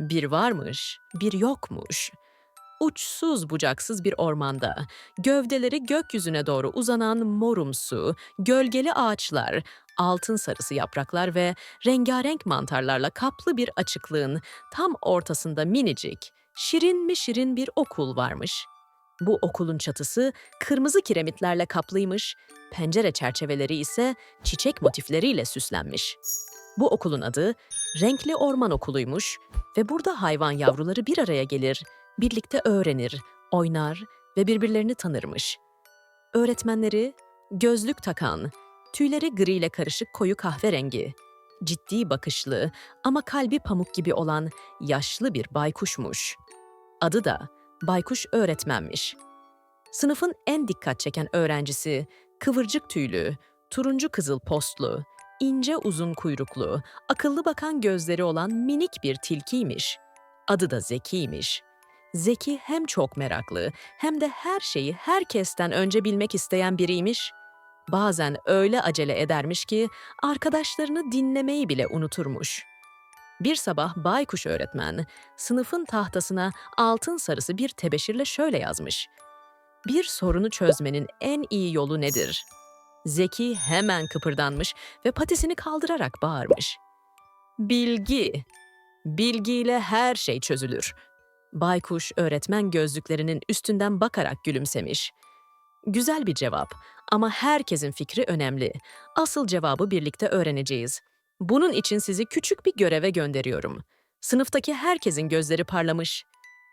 Bir varmış, bir yokmuş. Uçsuz bucaksız bir ormanda, gövdeleri gökyüzüne doğru uzanan morumsu, gölgeli ağaçlar, altın sarısı yapraklar ve rengarenk mantarlarla kaplı bir açıklığın tam ortasında minicik, şirin mi şirin bir okul varmış. Bu okulun çatısı kırmızı kiremitlerle kaplıymış, pencere çerçeveleri ise çiçek motifleriyle süslenmiş. Bu okulun adı Renkli Orman Okulu'ymuş ve burada hayvan yavruları bir araya gelir, birlikte öğrenir, oynar ve birbirlerini tanırmış. Öğretmenleri gözlük takan, tüyleri gri ile karışık koyu kahverengi, ciddi bakışlı ama kalbi pamuk gibi olan yaşlı bir baykuşmuş. Adı da Baykuş öğretmenmiş. Sınıfın en dikkat çeken öğrencisi kıvırcık tüylü, turuncu kızıl postlu, ince uzun kuyruklu, akıllı bakan gözleri olan minik bir tilkiymiş. Adı da Zeki'ymiş. Zeki hem çok meraklı hem de her şeyi herkesten önce bilmek isteyen biriymiş. Bazen öyle acele edermiş ki arkadaşlarını dinlemeyi bile unuturmuş. Bir sabah Baykuş öğretmen sınıfın tahtasına altın sarısı bir tebeşirle şöyle yazmış. Bir sorunu çözmenin en iyi yolu nedir? Zeki hemen kıpırdanmış ve patisini kaldırarak bağırmış. Bilgi. Bilgiyle her şey çözülür. Baykuş öğretmen gözlüklerinin üstünden bakarak gülümsemiş. Güzel bir cevap ama herkesin fikri önemli. Asıl cevabı birlikte öğreneceğiz. Bunun için sizi küçük bir göreve gönderiyorum. Sınıftaki herkesin gözleri parlamış.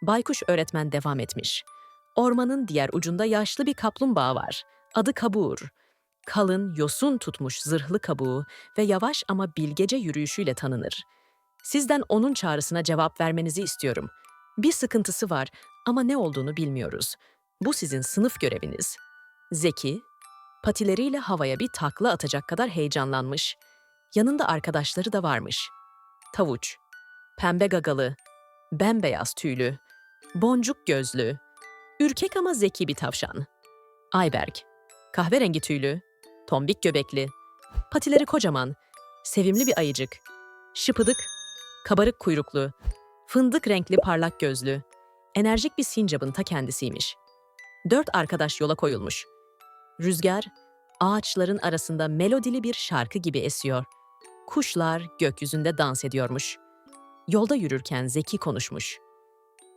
Baykuş öğretmen devam etmiş. Ormanın diğer ucunda yaşlı bir kaplumbağa var. Adı Kabur. Kalın, yosun tutmuş zırhlı kabuğu ve yavaş ama bilgece yürüyüşüyle tanınır. Sizden onun çağrısına cevap vermenizi istiyorum. Bir sıkıntısı var ama ne olduğunu bilmiyoruz. Bu sizin sınıf göreviniz. Zeki, patileriyle havaya bir takla atacak kadar heyecanlanmış. Yanında arkadaşları da varmış. Tavuç, pembe gagalı, bembeyaz tüylü, boncuk gözlü, ürkek ama zeki bir tavşan. Ayberk, kahverengi tüylü, tombik göbekli, patileri kocaman, sevimli bir ayıcık, şıpıdık, kabarık kuyruklu, fındık renkli parlak gözlü, enerjik bir sincapın ta kendisiymiş. Dört arkadaş yola koyulmuş. Rüzgar, ağaçların arasında melodili bir şarkı gibi esiyor. Kuşlar gökyüzünde dans ediyormuş. Yolda yürürken Zeki konuşmuş.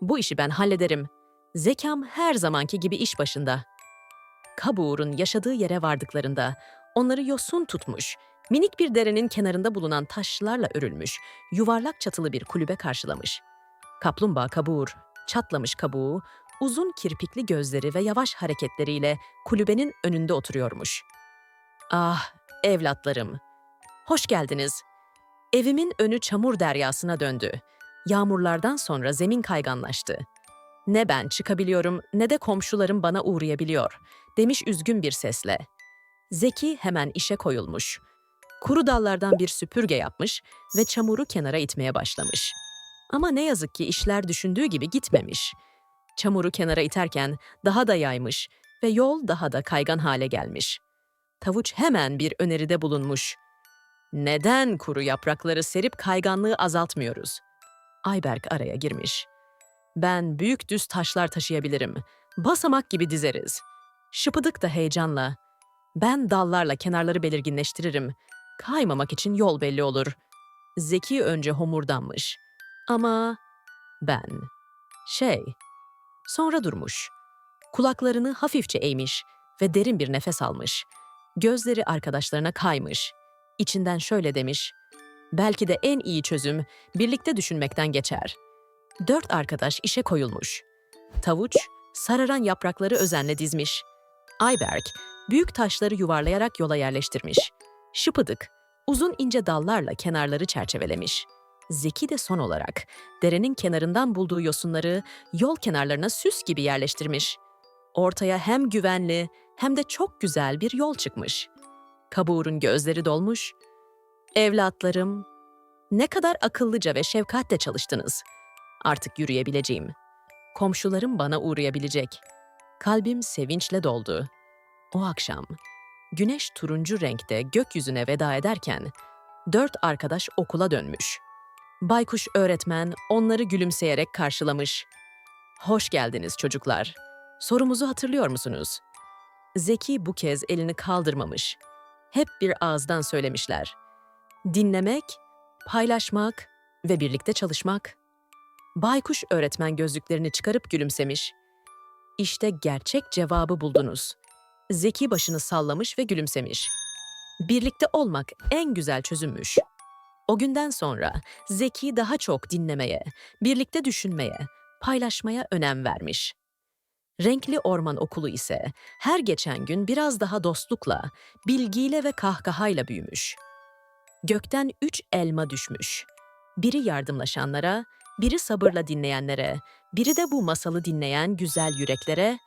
Bu işi ben hallederim. Zekam her zamanki gibi iş başında. Kabuğur'un yaşadığı yere vardıklarında onları yosun tutmuş, minik bir derenin kenarında bulunan taşlarla örülmüş, yuvarlak çatılı bir kulübe karşılamış. Kaplumbağa kabuğur, çatlamış kabuğu, uzun kirpikli gözleri ve yavaş hareketleriyle kulübenin önünde oturuyormuş. Ah, evlatlarım. Hoş geldiniz. Evimin önü çamur deryasına döndü. Yağmurlardan sonra zemin kayganlaştı. Ne ben çıkabiliyorum ne de komşularım bana uğrayabiliyor, demiş üzgün bir sesle. Zeki hemen işe koyulmuş. Kuru dallardan bir süpürge yapmış ve çamuru kenara itmeye başlamış. Ama ne yazık ki işler düşündüğü gibi gitmemiş. Çamuru kenara iterken daha da yaymış ve yol daha da kaygan hale gelmiş. Tavuç hemen bir öneride bulunmuş. Neden kuru yaprakları serip kayganlığı azaltmıyoruz? Ayberk araya girmiş. Ben büyük düz taşlar taşıyabilirim. Basamak gibi dizeriz. Şıpıdık da heyecanla. Ben dallarla kenarları belirginleştiririm. Kaymamak için yol belli olur. Zeki önce homurdanmış. Ama ben... Şey... Sonra durmuş. Kulaklarını hafifçe eğmiş ve derin bir nefes almış. Gözleri arkadaşlarına kaymış. İçinden şöyle demiş. Belki de en iyi çözüm birlikte düşünmekten geçer. Dört arkadaş işe koyulmuş. Tavuç, sararan yaprakları özenle dizmiş. Ayberk, büyük taşları yuvarlayarak yola yerleştirmiş. Şıpıdık, uzun ince dallarla kenarları çerçevelemiş. Zeki de son olarak derenin kenarından bulduğu yosunları yol kenarlarına süs gibi yerleştirmiş. Ortaya hem güvenli hem de çok güzel bir yol çıkmış. Kabuğur'un gözleri dolmuş. Evlatlarım, ne kadar akıllıca ve şefkatle çalıştınız. Artık yürüyebileceğim. Komşularım bana uğrayabilecek. Kalbim sevinçle doldu. O akşam güneş turuncu renkte gökyüzüne veda ederken dört arkadaş okula dönmüş. Baykuş öğretmen onları gülümseyerek karşılamış. Hoş geldiniz çocuklar. Sorumuzu hatırlıyor musunuz? Zeki bu kez elini kaldırmamış. Hep bir ağızdan söylemişler. Dinlemek, paylaşmak ve birlikte çalışmak. Baykuş öğretmen gözlüklerini çıkarıp gülümsemiş. İşte gerçek cevabı buldunuz. Zeki başını sallamış ve gülümsemiş. Birlikte olmak en güzel çözümmüş. O günden sonra Zeki daha çok dinlemeye, birlikte düşünmeye, paylaşmaya önem vermiş. Renkli Orman Okulu ise her geçen gün biraz daha dostlukla, bilgiyle ve kahkahayla büyümüş. Gökten üç elma düşmüş. Biri yardımlaşanlara, biri sabırla dinleyenlere, biri de bu masalı dinleyen güzel yüreklere